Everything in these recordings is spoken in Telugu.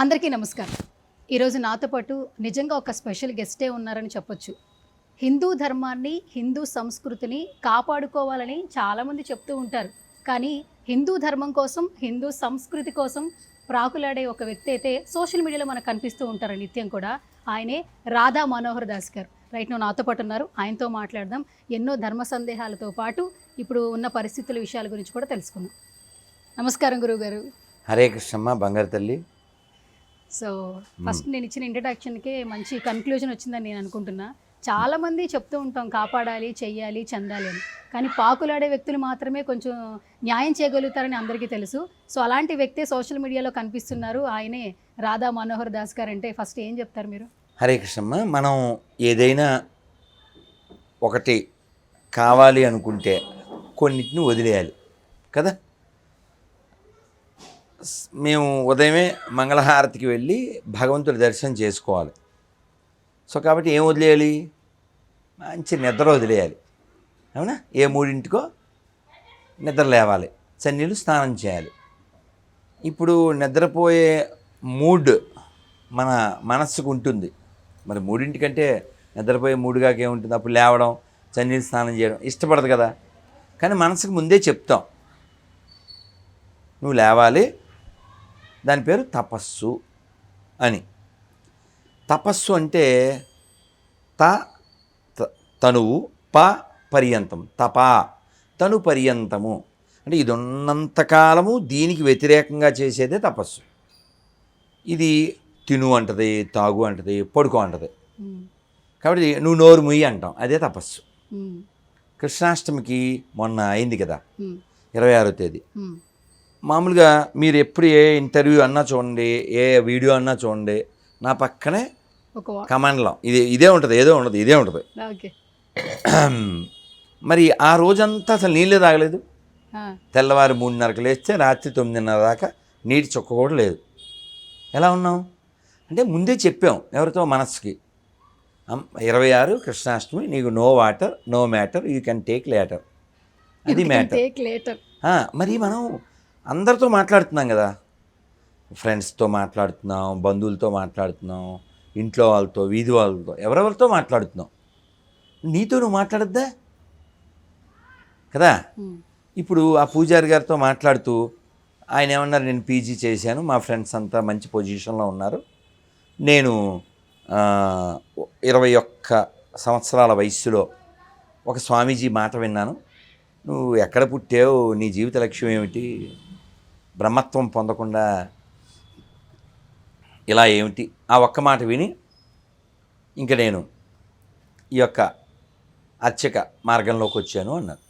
అందరికీ నమస్కారం. ఈరోజు నాతో పాటు నిజంగా ఒక స్పెషల్ గెస్టే ఉన్నారని చెప్పొచ్చు. హిందూ ధర్మాన్ని హిందూ సంస్కృతిని కాపాడుకోవాలని చాలామంది చెప్తూ ఉంటారు. కానీ హిందూ ధర్మం కోసం హిందూ సంస్కృతి కోసం ప్రాకులాడే ఒక వ్యక్తి అయితే సోషల్ మీడియాలో మనకు కనిపిస్తూ ఉంటారు నిత్యం కూడా. ఆయనే రాధా మనోహర్ దాస్ గారు. రైట్ నువ్వు నాతో పాటు ఉన్నారు. ఆయనతో మాట్లాడదాం. ఎన్నో ధర్మ సందేహాలతో పాటు ఇప్పుడు ఉన్న పరిస్థితుల విషయాల గురించి కూడా తెలుసుకుందాం. నమస్కారం గురువు గారు హరే కృష్ణమ్మ బంగారు తల్లి. సో ఫస్ట్ నేను ఇచ్చిన ఇంట్రడక్షన్కే మంచి కన్క్లూజన్ వచ్చిందని నేను అనుకుంటున్నా. చాలా మంది చెప్తూ ఉంటాం కాపాడాలి చెయ్యాలి చెందాలి అని. కానీ పాకులాడే వ్యక్తులు మాత్రమే కొంచెం న్యాయం చేయగలుగుతారని అందరికీ తెలుసు. సో అలాంటి వ్యక్తే సోషల్ మీడియాలో కనిపిస్తున్నారు. ఆయనే రాధా మనోహర్ దాస్ గారు అంటే ఫస్ట్ ఏం చెప్తారు మీరు? హరే కృష్ణమ్మ మనం ఏదైనా ఒకటి కావాలి అనుకుంటే కొన్నిటిని వదిలేయాలి. కదా? మేము ఉదయమే మంగళహారతికి వెళ్ళి భగవంతుడి దర్శనం చేసుకోవాలి. సో కాబట్టి ఏం వదిలేయాలి? మంచి నిద్ర వదిలేయాలి. అవునా? ఏ మూడింటికో నిద్ర లేవాలి. చన్నీళ్ళు స్నానం చేయాలి. ఇప్పుడు నిద్రపోయే మూడ్ మన మనస్సుకు ఉంటుంది. మరి మూడింటికంటే నిద్రపోయే మూడుగాకే ఏముంటుంది? అప్పుడు లేవడం చన్నీళ్ళు స్నానం చేయడం ఇష్టపడదు కదా. కానీ మనసుకు ముందే చెప్తాం. నువ్వు లేవాలి దాని పేరు తపస్సు అని. తపస్సు అంటే త తనువు ప పర్యంతం. తపా తను పర్యంతము. అంటే ఇది ఉన్నంతకాలము దీనికి వ్యతిరేకంగా చేసేదే తపస్సు. ఇది తిను అంటది తాగు అంటది పడుకో అంటది. కాబట్టి నువ్వు నోరు ముయ్యి అంటాం. అదే తపస్సు. కృష్ణాష్టమికి మొన్న అయింది కదా. ఇరవై ఆరో తేదీ. మామూలుగా మీరు ఎప్పుడు ఏ ఇంటర్వ్యూ అన్నా చూడండి ఏ వీడియో అన్నా చూడండి నా పక్కనే కమాండ్లో ఇది ఇదే ఉంటుంది ఏదో ఉండదు ఇదే ఉంటుంది. మరి ఆ రోజంతా అసలు నీళ్ళే తాగలేదు? తెల్లవారు మూడున్నరకు లేస్తే రాత్రి తొమ్మిదిన్నర దాకా నీటి చుక్క కూడా లేదు. ఎలా ఉన్నాం అంటే ముందే చెప్పాం ఎవరితో? మనస్సుకి. ఇరవై ఆరు కృష్ణాష్టమి నీకు no water no matter you can take later అది మ్యాటర్ మరి మనం అందరితో మాట్లాడుతున్నాం కదా. ఫ్రెండ్స్తో మాట్లాడుతున్నాం బంధువులతో మాట్లాడుతున్నాం ఇంట్లో వాళ్ళతో వీధి వాళ్ళతో ఎవరెవరితో మాట్లాడుతున్నాం. నీతో నువ్వు మాట్లాడద్దా? కదా? ఇప్పుడు ఆ పూజారి గారితో మాట్లాడుతూ ఆయన ఏమన్నారు నేను పీజీ చేశాను మా ఫ్రెండ్స్ అంతా మంచి పొజిషన్లో ఉన్నారు. నేను ఇరవై ఒక్క సంవత్సరాల వయస్సులో ఒక స్వామీజీ మాట విన్నాను. నువ్వు ఎక్కడ పుట్టావు నీ జీవిత లక్ష్యం ఏమిటి? బ్రహ్మత్వం పొందకుండా ఇలా ఏమిటి? ఆ ఒక్క మాట విని ఇంక నేను ఈ యొక్క అర్చక మార్గంలోకి వచ్చాను అన్నారు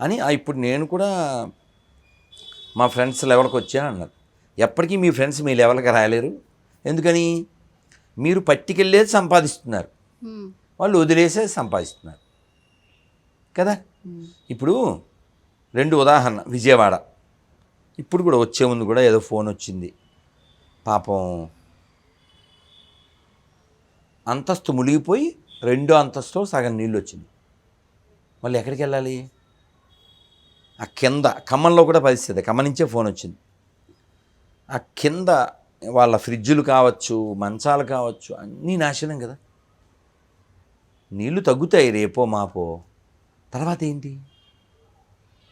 అని "ఆ, ఇప్పుడు నేను కూడా మా ఫ్రెండ్స్ లెవెల్కి వచ్చాను అన్నారు ఎప్పటికీ మీ ఫ్రెండ్స్ మీ లెవెల్కి రాలేరు. ఎందుకని? మీరు పట్టికెళ్ళేది సంపాదిస్తున్నారు. వాళ్ళు వదిలేసేది సంపాదిస్తున్నారు. కదా? ఇప్పుడు రెండు ఉదాహరణ విజయవాడ. ఇప్పుడు కూడా వచ్చే ముందు కూడా ఏదో ఫోన్ వచ్చింది. పాపం అంతస్తు మునిగిపోయి రెండో అంతస్తులో సగం నీళ్ళు వచ్చింది. మళ్ళీ ఎక్కడికి వెళ్ళాలి? ఆ కింద ఖమ్మంలో కూడా పరిస్థితి ఖమ్మం నుంచే ఫోన్ వచ్చింది. ఆ కింద వాళ్ళ ఫ్రిడ్జులు కావచ్చు మంచాలు కావచ్చు అన్నీ నాశనం కదా. నీళ్ళు తగ్గుతాయి రేపో మాపో. తర్వాత ఏంటి?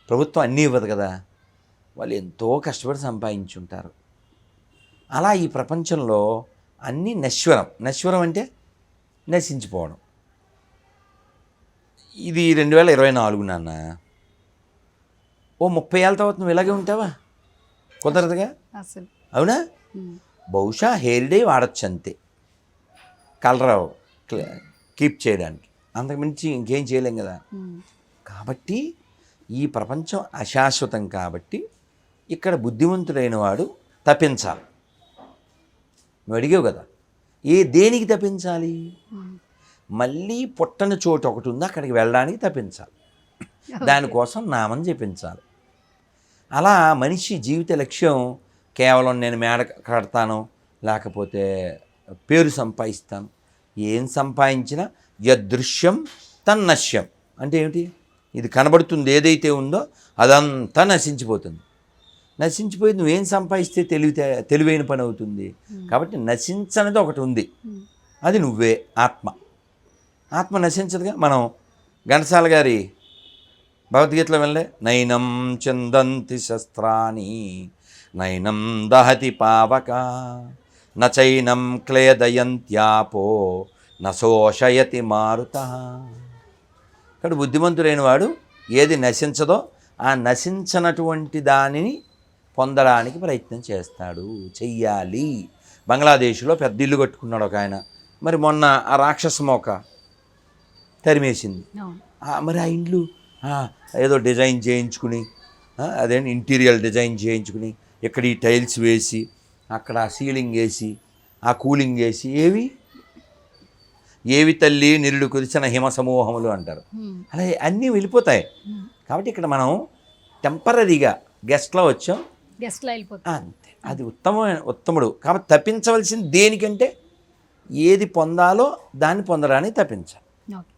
ప్రభుత్వం అన్నీ ఇవ్వదు కదా. వాళ్ళు ఎంతో కష్టపడి సంపాదించుంటారు. అలా ఈ ప్రపంచంలో అన్నీ నశ్వరం నశ్వరం అంటే నశించిపోవడం. ఇది రెండు వేల ఇరవై నాలుగు నాన్న. ఓ ముప్పై ఏళ్ళ తర్వాత నువ్వు ఇలాగే ఉంటావా? కుదరదుగా? అవునా? బహుశా హెయిర్ డే వాడచ్చు అంతే కలర్ కీప్ చేయడానికి. అంతకుమించి ఇంకేం చేయలేం కదా. కాబట్టి ఈ ప్రపంచం అశాశ్వతం కాబట్టి ఇక్కడ బుద్ధిమంతుడైన వాడు తప్పించాలి. నువ్వు అడిగావు కదా ఏ దేనికి తప్పించాలి. మళ్ళీ పుట్టని చోటు ఒకటి ఉంది అక్కడికి వెళ్ళడానికి తప్పించాలి. దానికోసం నామం జపించాలి. అలా మనిషి జీవిత లక్ష్యం కేవలం నేను మేడ కడతాను లేకపోతే పేరు సంపాదిస్తాను. ఏం సంపాదించినా యదృశ్యం తన్నశ్యం. అంటే ఏమిటి? ఇది కనబడుతుంది ఏదైతే ఉందో అదంతా నశించిపోతుంది. నశించిపోయి నువ్వేం సంపాదిస్తే తెలివితే తెలివైన పని అవుతుంది. కాబట్టి నశించనిది ఒకటి ఉంది. అది నువ్వే ఆత్మ. ఆత్మ నశించదుగా. మనం ఘంటసాల గారి భగవద్గీతలో వెళ్ళే నైనం చిందంతి శస్త్రాని నైనం దహతి పావక నచైనం క్లేదయంత్యాపో నశోషయతి మారుత. ఇక్కడ బుద్ధిమంతుడైన వాడు ఏది నశించదో ఆ నశించనటువంటి దానిని పొందడానికి ప్రయత్నం చేస్తాడు. చెయ్యాలి. బంగ్లాదేశ్లో పెద్ద ఇల్లు కట్టుకున్నాడు ఒక ఆయన. మరి మొన్న ఆ రాక్షస మోక తరిమేసింది. మరి ఆ ఇండ్లు ఏదో డిజైన్ చేయించుకుని ఆ, అదేంటి ఇంటీరియర్ డిజైన్ చేయించుకుని ఇక్కడ ఈ టైల్స్ వేసి అక్కడ ఆ సీలింగ్ వేసి ఆ కూలింగ్ వేసి ఏవి? ఏవి తల్లి నిరుడు కురిసిన హిమ సమూహములు అంటారు. అలా అన్నీ వెళ్ళిపోతాయి. కాబట్టి ఇక్కడ మనం టెంపరీగా గెస్ట్లో వచ్చాం. గెస్ట్లో వెళ్ళిపోతుంది అంతే. అది ఉత్తమమైన ఉత్తముడు. కాబట్టి తప్పించవలసింది దేనికంటే ఏది పొందాలో దాన్ని పొందడానికి తప్పించాలి. ఓకే.